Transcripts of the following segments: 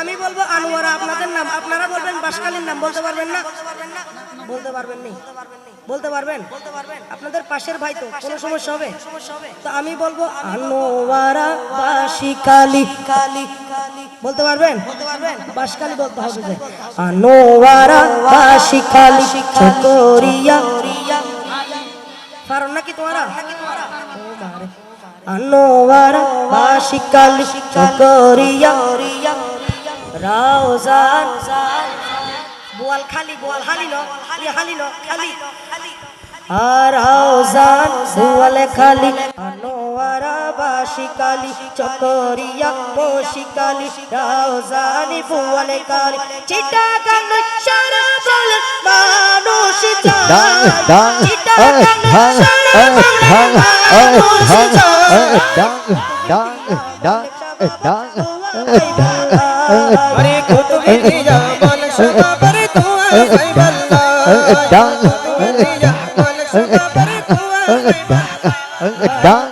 আমি বলব আনোয়ারা, আপনাদের নাম, আপনারা বলবেন বাসকালীর নাম, বলতে পারবেন না? বলতে পারবেন নি? বলতে পারবেন? আপনাদের পাশের ভাই তো, কোনো সমস্যা হবে? তো আমি বলব আনোয়ারা বাসিকালি কালি বলতে পারবেন? বাসকালী বলতে হবে যে, আনোয়ারা বাসিকালি চকরিয়া। পারো নাকি তোমারা? আনোয়ারা বাসিকালি চকরিয়া রাউজান বোয়াল খালি, বোয়াল হালি লো খালি হালি লো খালি। আর রাওজান বোয়ালে খালি। আনোয়ারা বারাবাসি কালি চকরিয়া বসি কালি রাউজানি বুয়ালে কালি চিটা গান সারা বলে মানুষ যায় চিটা গান সারা বলে মানুষ যায় আরে কত গিয়া বল সবা পরে তো আই বল্লা ডাং ডাং ডাং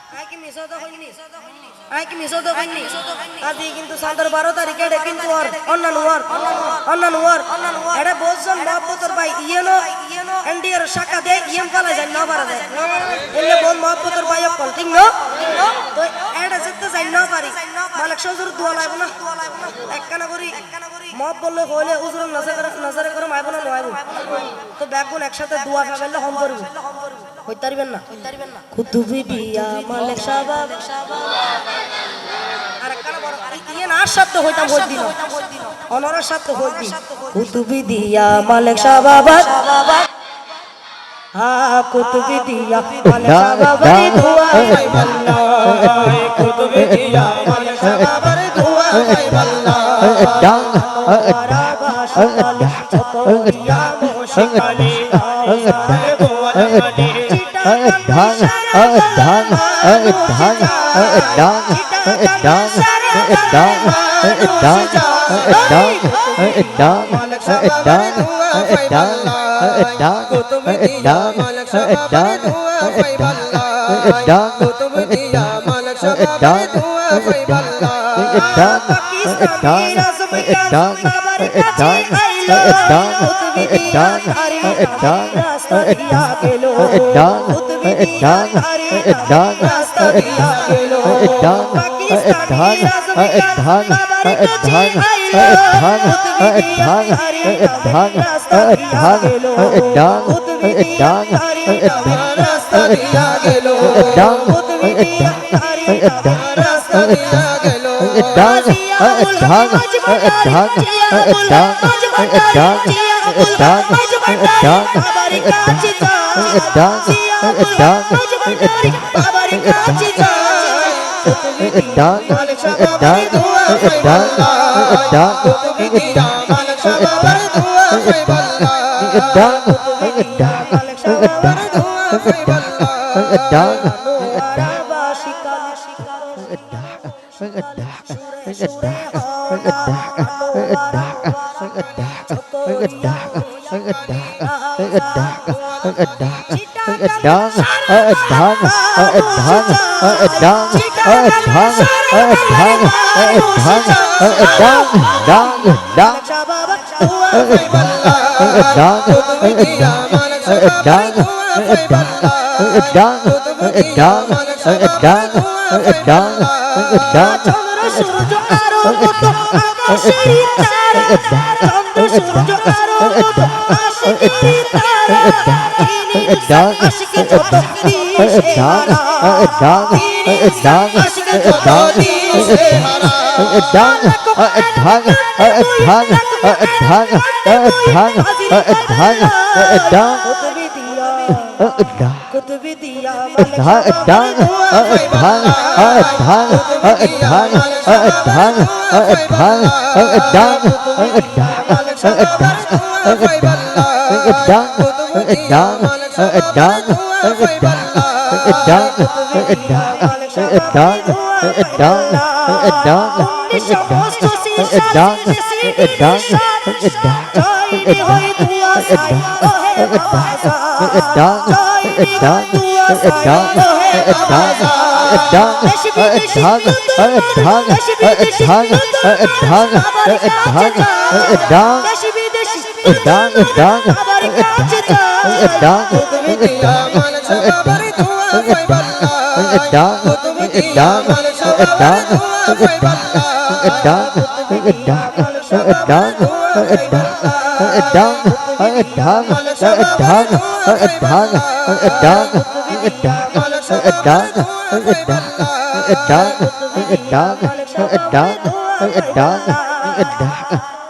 কিন্তু সান্তর বারো তারিখে এটা কিন্তু ওর অন্যান্য ওর অন্যান্য ওর এটা বলছেন মহব্বতর ভাই ইয়েনো এনডিআর শাখা দে ইয়েম পালা যায় না পারা যায়। এলে বল মহব্বতর ভাই অকল ঠিক না? তো এটা যেতে যাই না পারি। মালিক সজুর দোয়া লাগবে না। একখানা করি। মহব বললে হইলে উজুর নজরে করে নজরে করে মাইব না নয় তো ব্যাগুন একসাথে দোয়া খাবেলে হম করব। হইতে পারবেন না। কুতুবি দিয়া মালিক সাবাব। আর একখানা বড় আর ইয়ে না শব্দ হইতাম হই দিন। অনরের শব্দ হই দিন। কুতুবি দিয়া মালিক সাবাব। হা কুতুবি দিয়া মালিক সাবাব। দোয়া কুতুবে দিয়া মাল সবার তুয়া সাইবাল্লাহ ডাং কালে আসার বলবনে ধান ধান ধান ধান ধান ধান ধান ধান ধান ধান ধান ধান ধান ধান ধান الدان الدان الدان الدان الدان الدان الدان ডান ডান ডান ডান ডান ডান ডান ধান ধান ধান ধান ধান ধান ধান ডান ডান ডান ডান ডান ডান ডান কুতুবে দিয়া মাল সবার তুয়া সাইবাল্লাহ কুতুবে দিয়া মাল সবার dog, dog, dog, dog, ঢাক ঢাক ঢাক ঢাক ঢাক কুতুবি দিয়া ঢাক ঢাক ঢাক ঢাক ঢাক ঢাক ঢাক ঢাক ঢাক ঢাক ঢাক الدان الدان الدان الدان الدان الدان الدان الدان الدان الدان الدان الدان الدان الدان الدان الدان الدان الدان ডাং ডাং ডাং ডাং ডাং ডাং ডাং ডাং ডাং ডাং